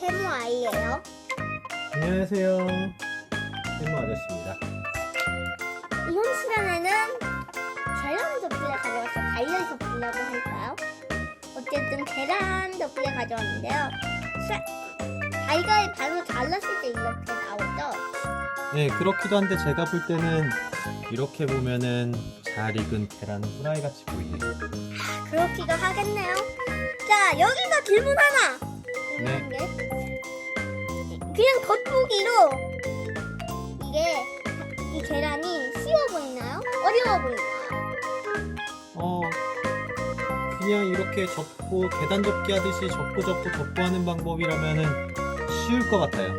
세모 아이예요. 안녕하세요. 세모 아저씨입니다. 이번 시간에는 계란 덮개를 가져와서 달걀 덮개라고 할까요? 어쨌든 계란 덮개를 가져왔는데요. 사- 달걀이 반으로 잘랐을 때 이렇게 나오죠? 네, 그렇기도 한데 제가 볼 때는 이렇게 보면은 잘 익은 계란 후라이 같이 보이네요. 그렇기도 하겠네요. 자, 여기서 질문 하나! 네. 게 그냥 겉보기로 이게 이 계란이 쉬워 보이나요? 어려워 보이나요? 어, 그냥 이렇게 접고 계단 접기 하듯이 접고 접고 접고 하는 방법이라면은 쉬울 것 같아요.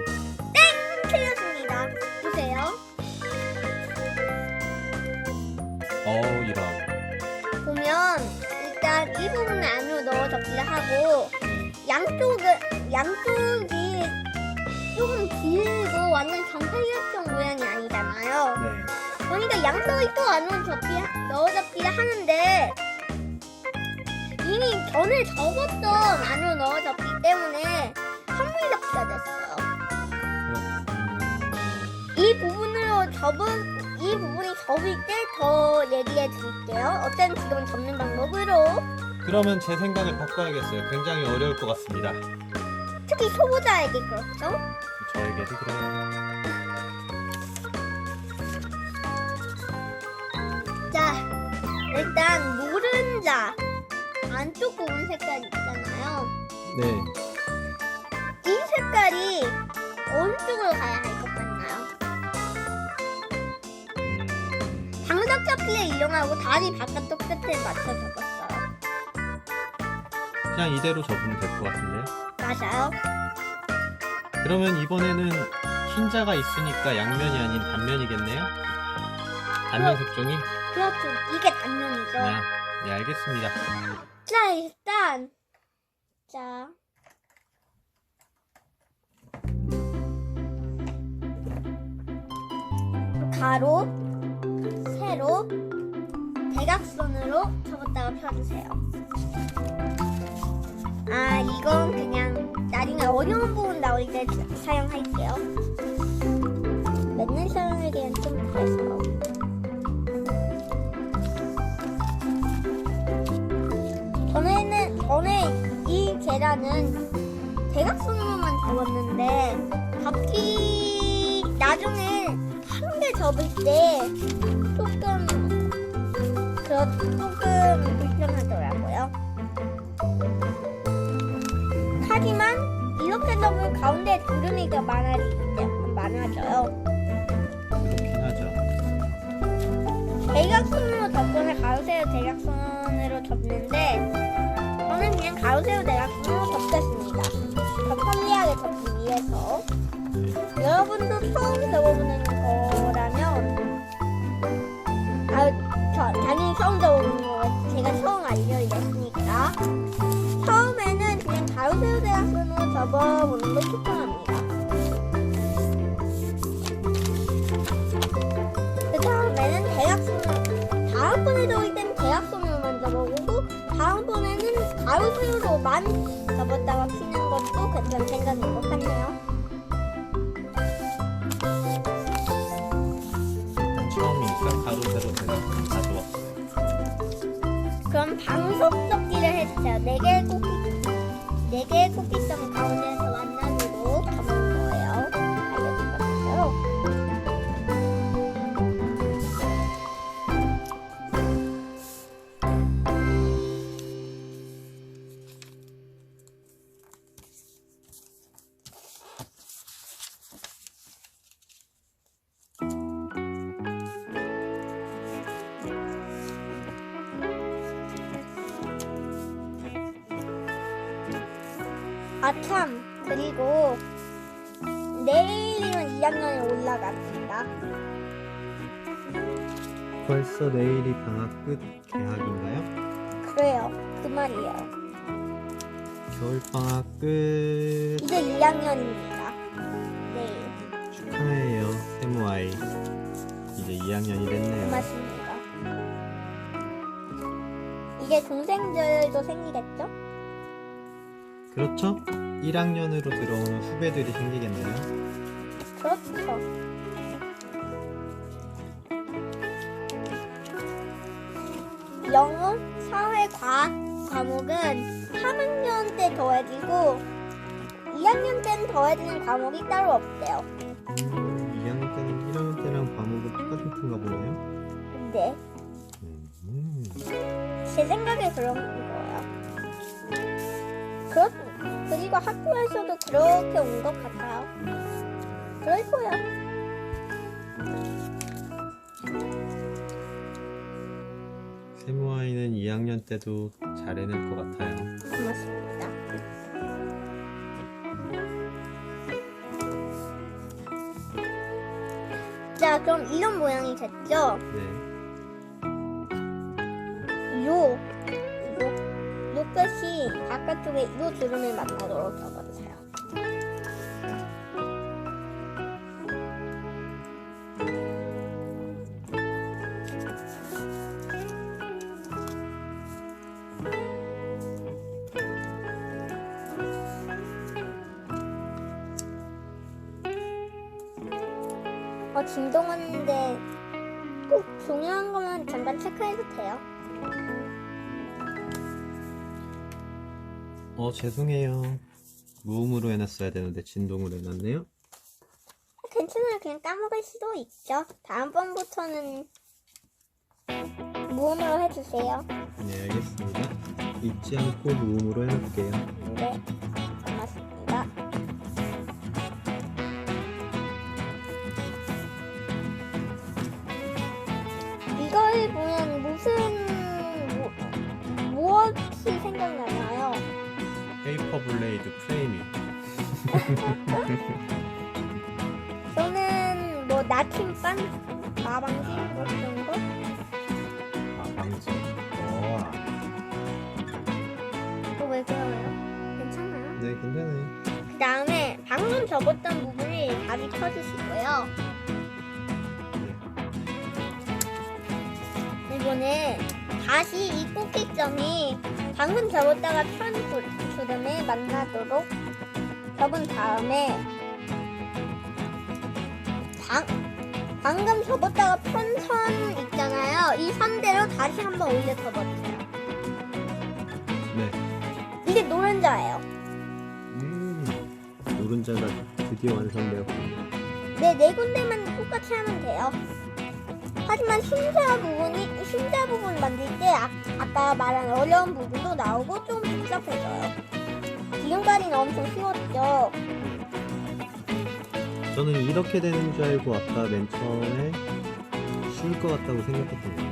틀렸습니다. 보세요. 어, 이런. 보면 일단 이 부분을 안으로 넣어 접기를 하고 양쪽을 양쪽이 조금 길고 완전 정사각형 모양이 아니잖아요. 네. 그러니까 양쪽이 또 안으로 접기 넣어 접기를 하는데 이미 전에 접었던 안으로 넣어 접기 때문에 한물 접기가 됐어요. 이 부분으로 접은 이 부분이 접을 때 더 얘기해 드릴게요. 어떤 지금 접는 방법으로 그러면 제 생각을 바꿔야겠어요. 굉장히 어려울 것 같습니다. 특히 초보자에게 그렇죠. 저에게도 그래요. 자, 일단 노른자 안쪽 부분 색깔 있잖아요. 네. 이 색깔이 어느 쪽으로 가야 할 것 같나요? 음, 방석접기를 이용하고 다리 바깥쪽 끝에 맞춰 접었어요. 그냥 이대로 접으면 될 것 같은데요. 맞아요. 그러면 이번에는 흰자가 있으니까 양면이 아닌 단면이겠네요? 단면 색종이? 그렇죠. 이게 단면이죠. 네, 네 알겠습니다. 자, 일단 자 가로, 세로, 대각선으로 접었다가 펴주세요. 아, 이건 그냥 나중에 어려운 부분 나올 때 사용할게요. 맨날 사용하기엔 좀 그래서. 전에는 전에 이 계란은 대각선으로만 접었는데 접기 나중에 한 개 접을 때 조금 그렇 조금 불편하더라 이렇게 접으면 가운데 주름이가 많아지기 때문에 많아져요. 하죠. 대각선으로 접거나 가로세로 대각선으로 접는데 저는 그냥 가로세로 대각선으로 접겠습니다. 더 편리하게 접기 위해서 여러분도 처음 접어보는 거라면 아, 저, 당연히 처음 접어보는 거 제가 처음 알려 접어보는 걸 추천합니다. 그 다음에는 대각선으로 다음번에 접을 때는 대각선으로만 접어보고 다음번에는 가로세로만 접었다가 피는 것도 괜찮은 생각인 것 같네요. 처음이니까 가로세로 대각선 다 좋았어요. 그럼 방석 접기를 해주세요. 네 개의 꼭 지, 네 개의 꼭지점 가운데 아참 그리고 내일이면 2학년에 올라갑니다. 벌써 내일이 방학 끝 개학인가요? 그래요. 그 말이에요. 겨울 방학 끝 이제 2학년입니다. 내일. 축하해요 세모 아이. 이제 2학년이 됐네요. 고맙습니다. 이제 동생들도 생기겠죠? 그렇죠? 1학년으로 들어오는 후배들이 생기겠네요. 그렇죠. 영어, 사회, 과학 과목은 3학년 때 더해지고 2학년 때는 더해지는 과목이 따로 없대요. 음, 2학년 때는 1학년 때랑 과목은 똑같은가 보네요. 네, 음, 제 생각에 그런 학교에서도 그렇게 온 것 같아요. 그럴 거예요. 세모 아이는 2학년 때도 잘 해낼 것 같아요. 고맙습니다. 자, 그럼 이런 모양이 됐죠? 네. 요 끝이 바깥쪽에 요 주름을 만나도록 접어주세요. 어, 진동하는데 꼭 중요한 것만 잠깐 체크해도 돼요. 어, 죄송해요. 무음으로 해놨어야 되는데 진동으로 해놨네요. 괜찮아요. 그냥 까먹을 수도 있죠. 다음번부터는 무음으로 해주세요. 네, 알겠습니다. 잊지 않고 무음으로 해놓을게요. 네, 고맙습니다. 이걸 보면 무슨 무, 무엇이 생각나나요? 페이퍼 블레이드 프레이밍. 저는 뭐 나침반, 마방지 뭐 그런 거. 아, 방지. 와. 또왜 그러나요? 괜찮아요. 네, 괜찮아요. 그 다음에 방금 접었던 부분을 다시 펴주시고요. 이번에 다시 이 꼭지점이 방금 접었다가 편 구- 주름에 만나도록 접은 다음에 방, 방금 접었다가 편 선 있잖아요. 이 선대로 다시 한번 올려 접어주세요. 네. 이게 노른자예요. 음. 노른자가 드디어 완성되었군요. 네, 네 군데만 똑같이 하면 돼요. 하지만 흰자 부분이 흰자 부분 만들 때 아, 아까 말한 어려운 부분도 나오고 좀 복잡해져요. 지금까지는 엄청 쉬웠죠. 저는 이렇게 되는 줄 알고 아까 맨 처음에 쉬울 것 같다고 생각했던 거예요.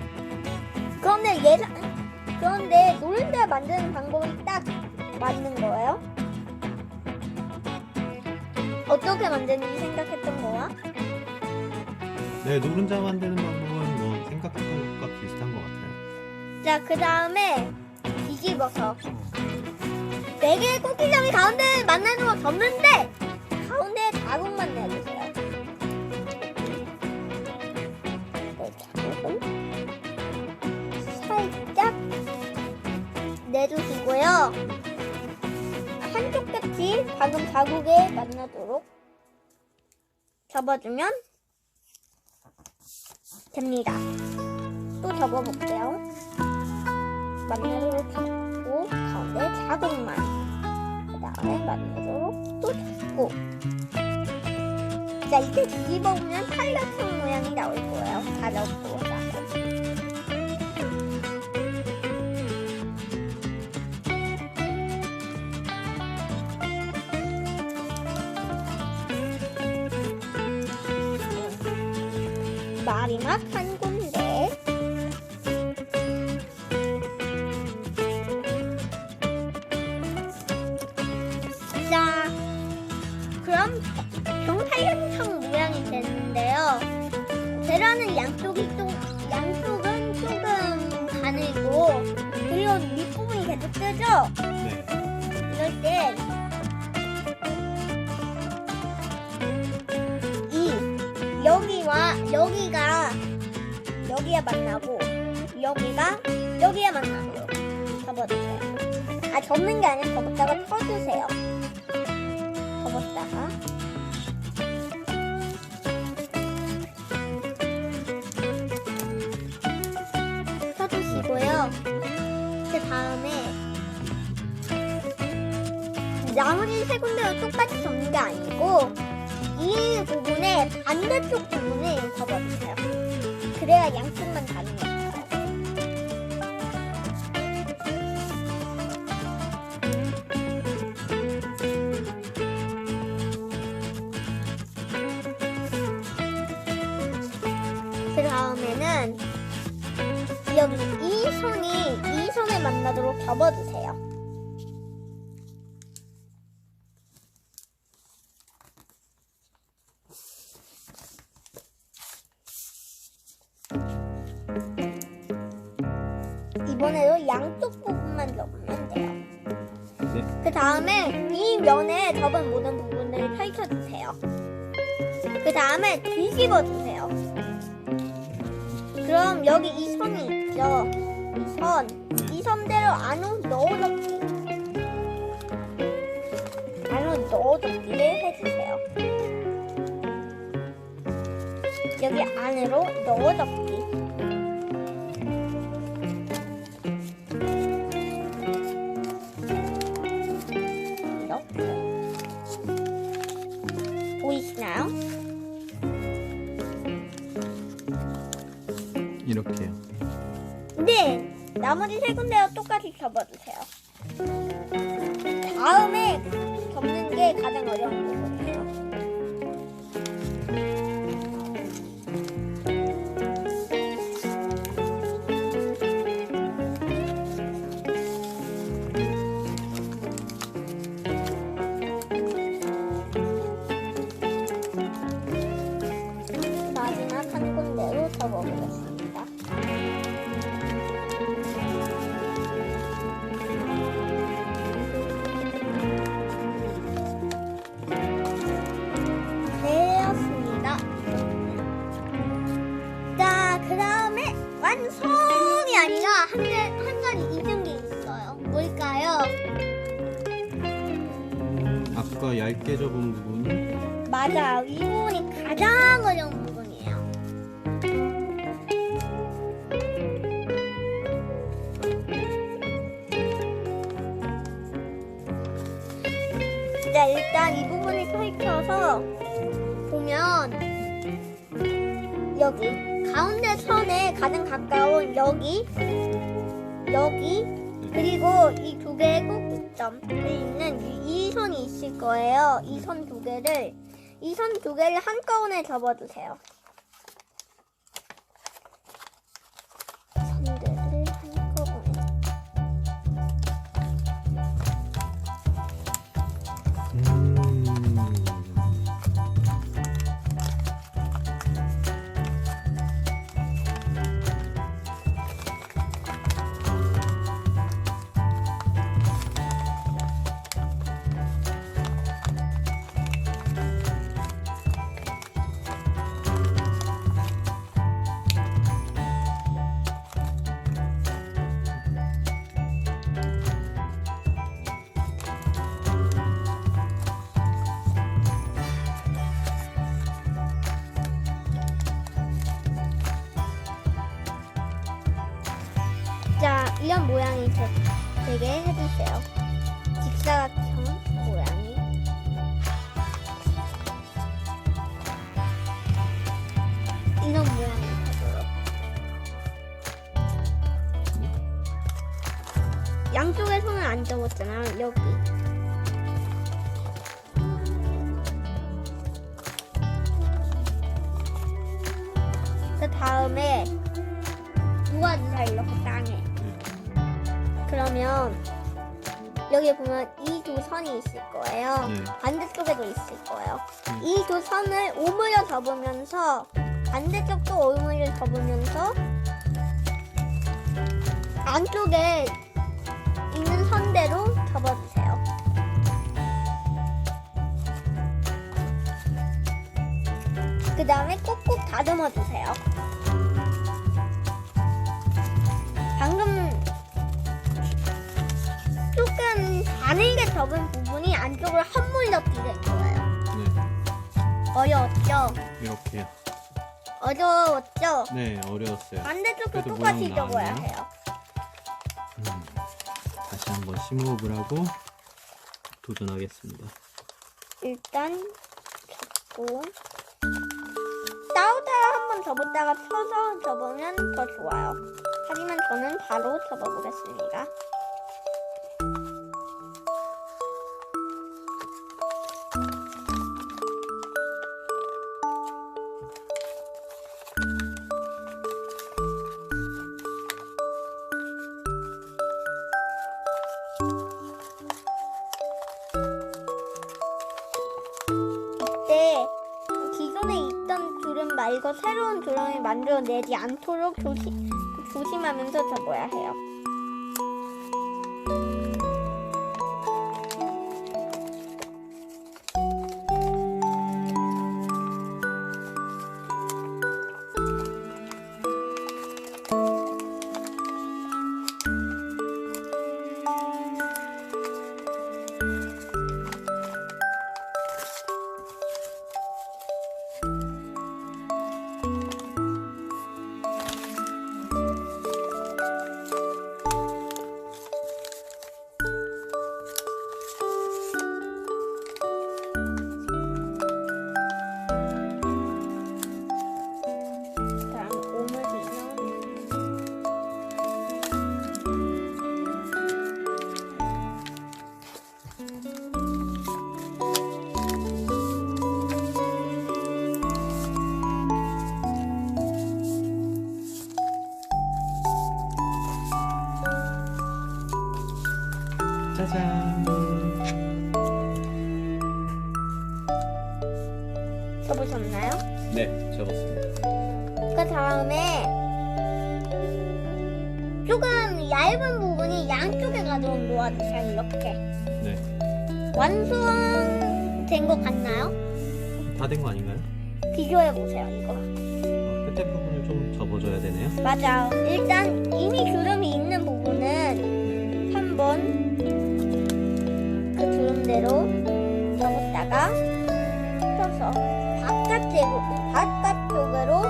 그런데 예상 그런데 노른자 만드는 방법이 딱 맞는 거예요. 어떻게 만드는지 생각했던 거야? 네, 노른자 만드는 방법은 뭐 생각했던 것과 비슷한 것 같아요. 자, 그 다음에 뒤집어서 네 개의 꼭지점이 가운데 만나는 접는데 가운데 자국만 내주세요. 네, 자국은 살짝 내주시고요. 한쪽 끝이 방금 자국에 만나도록 접어주면 됩니다. 또 접어볼게요. 만나도록 가운데 자국만. 그 다음에 만나도록 또 잡고. 자 이때 뒤집어보면 팔각형 모양이 나올 거예요. 나서 마지막 한 뜨죠. 네. 이럴 때 이 여기와 여기가 여기에 만나고 여기가 여기에 만나고 접어주세요. 아 접는 게 아니라 접었다가 쳐주세요. 세 군데로 똑같이 접는 게 아니고 이 부분에 반대쪽 부분을 접어주세요. 그래야 양쪽만 가는 거예요. 다음에 뒤집어 주세요. 그럼 여기 이 선이 있죠? 이 선. 이 선대로 안으로 넣어줬기. 안으로 넣어줬기를 해주세요. 여기 안으로 넣어줬기. 이렇게. 보이시나요? 이렇게요. 네, 나머지 세 군데와 똑같이 접어주세요. 다음에 접는 게 가장 어려운 부분이에요. 아까 얇게 접은 부분. 맞아요. 이 부분이 가장 어려운 부분이에요. 자, 일단 이 부분을 펼쳐서 보면 여기 가운데 선에 가장 가까운 여기 여기 그리고 이 두 개의 점에 있는 이, 이 선이 있을 거예요. 이 선 두 개를 이 선 두 개를 한꺼번에 접어주세요. 자, 이런 모양이 되, 되게 해주세요. 직사각형 모양이. 이런 모양이 되도록. 양쪽에 손을 안 접었잖아요. 여기. 그 다음에 누워주세요. 이렇게 그러면 여기 보면 이 두 선이 있을 거예요. 네. 반대쪽에도 있을 거예요. 음. 이두 선을 오므려 접으면서 반대쪽도 오므려 접으면서 안쪽에 있는 선대로 접어주세요. 그 다음에 꼭꼭 다듬어 주세요. 방금 가늘게 접은 부분이 안쪽으로 한물더 끼는 거예요. 네, 어려웠죠? 이렇게요. 어려웠죠? 네, 어려웠어요. 반대쪽도 그래도 똑같이 접어야 나왔네요. 해요. 음, 다시 한번 심호흡을 하고 도전하겠습니다. 일단 접고 싸우다가 한번 접었다가 펴서 접으면 더 좋아요. 하지만 저는 바로 접어보겠습니다. 만들어내지 않도록 조심, 조심하면서 접어야 해요. 어, 끝에 부분을 좀 접어줘야 되네요. 맞아요. 일단 이미 주름이 있는 부분은 한번 그 주름대로 접었다가 펴서 바깥쪽으로, 바깥쪽으로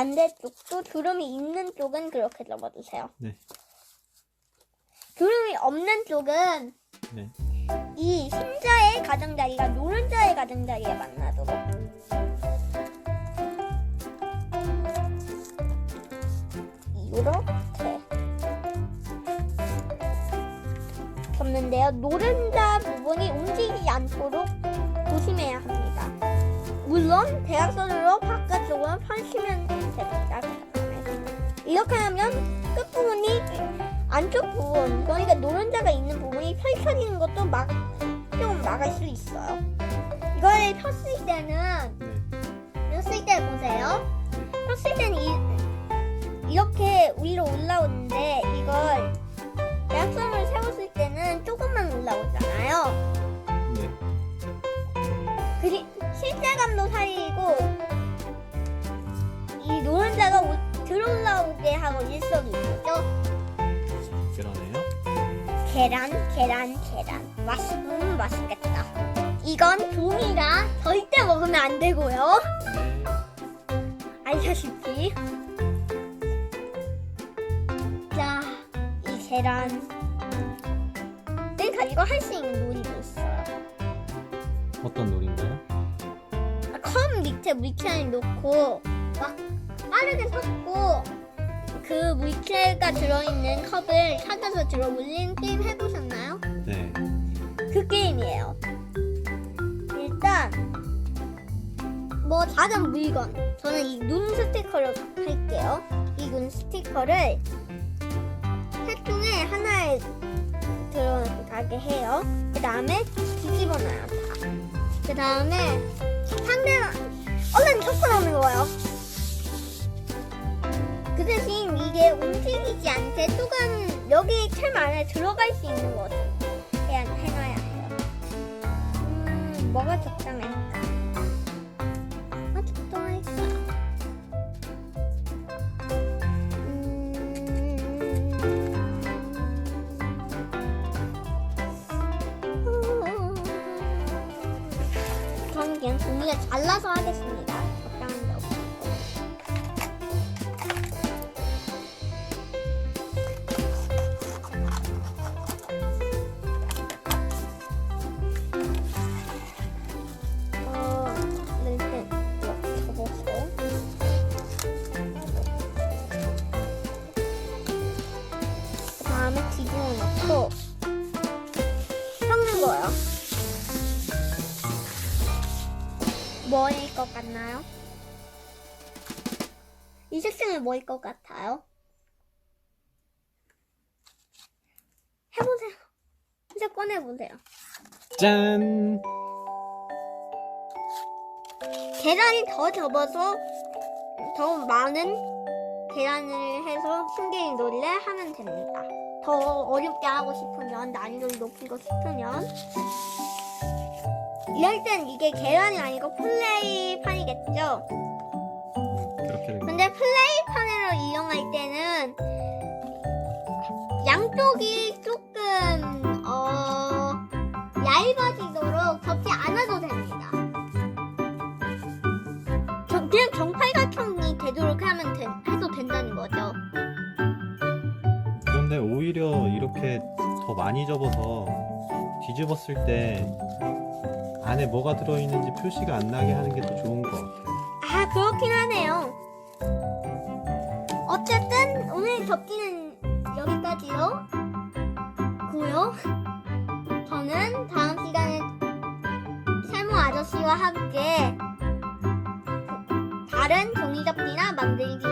반대쪽도 주름이 있는 쪽은 그렇게 접어주세요. 네, 주름이 없는 쪽은 네, 이 흰자의 가장자리가 노른자의 가장자리에 만나도록 이렇게 접는데요. 노른자 부분이 움직이지 않도록 조심해야 합니다. 물론 대각선으로 바깥쪽으로 펼치면 됩니다. 이렇게 하면 끝부분이 안쪽 부분, 그러니까 노른자가 있는 부분이 펼쳐지는 것도 막, 좀 막을 수 있어요. 이걸 폈을 때는, 네. 폈을 때 보세요. 폈을 때는 이, 이렇게 위로 올라오는데, 이걸 대각선을 세웠을 때는 조금만 올라오잖아요. 실제감도 살리고, 이 노른자가 오- 들어올라오게 하고 일석이조죠. 그러네요. 계란, 계란, 계란. 맛있, 음, 맛있겠다. 이건 종이라 절대 먹으면 안 되고요. 네, 알다시피. 자, 이 계란을 가지고 할수 있는 놀이도 있어요. 어떤 놀인가요? 밑에 물캔을 놓고 막 빠르게 섞고 그 물체가 들어있는 컵을 찾아서 들어 올리는 게임 해보셨나요? 네, 그 게임이에요. 일단 뭐 작은 물건 저는 이 눈 스티커를 할게요. 이 눈 스티커를 셋 중에 하나에 들어가게 해요. 그 다음에 뒤집어 놔요. 그 다음에 상대방 얼른 쫓고 나오는 거예요. 그 대신 이게 움직이지 않게 조금 여기 틈 안에 들어갈 수 있는 것 해야, 해놔야 해요. 음, 뭐가 적당할까? 뭐가 할까? 저는 그냥 종이가 잘라서 하겠습니다. 꺼내보세요. 짠! 계란이 더 접어서 더 많은 계란을 해서 풍계리 놀이를 하면 됩니다. 더 어렵게 하고 싶으면 난이도를 높이고 싶으면 이럴 땐 이게 계란이 아니고 플레이판이겠죠. 그렇게. 근데 플레이판으로 이용할 때는 양쪽이 조금 어 얇아지도록 접지 않아도 됩니다. 저- 그냥 정팔각형이 되도록 하면 된- 해도 된다는 거죠. 그런데 오히려 이렇게 더 많이 접어서 뒤집었을 때 안에 뭐가 들어있는지 표시가 안 나게 하는 게 더 좋은 것 같아요. 아 그렇긴 하네요. 어쨌든 오늘 접기는 여기까지로 고요. 함께 다른 종이 접기나 만들기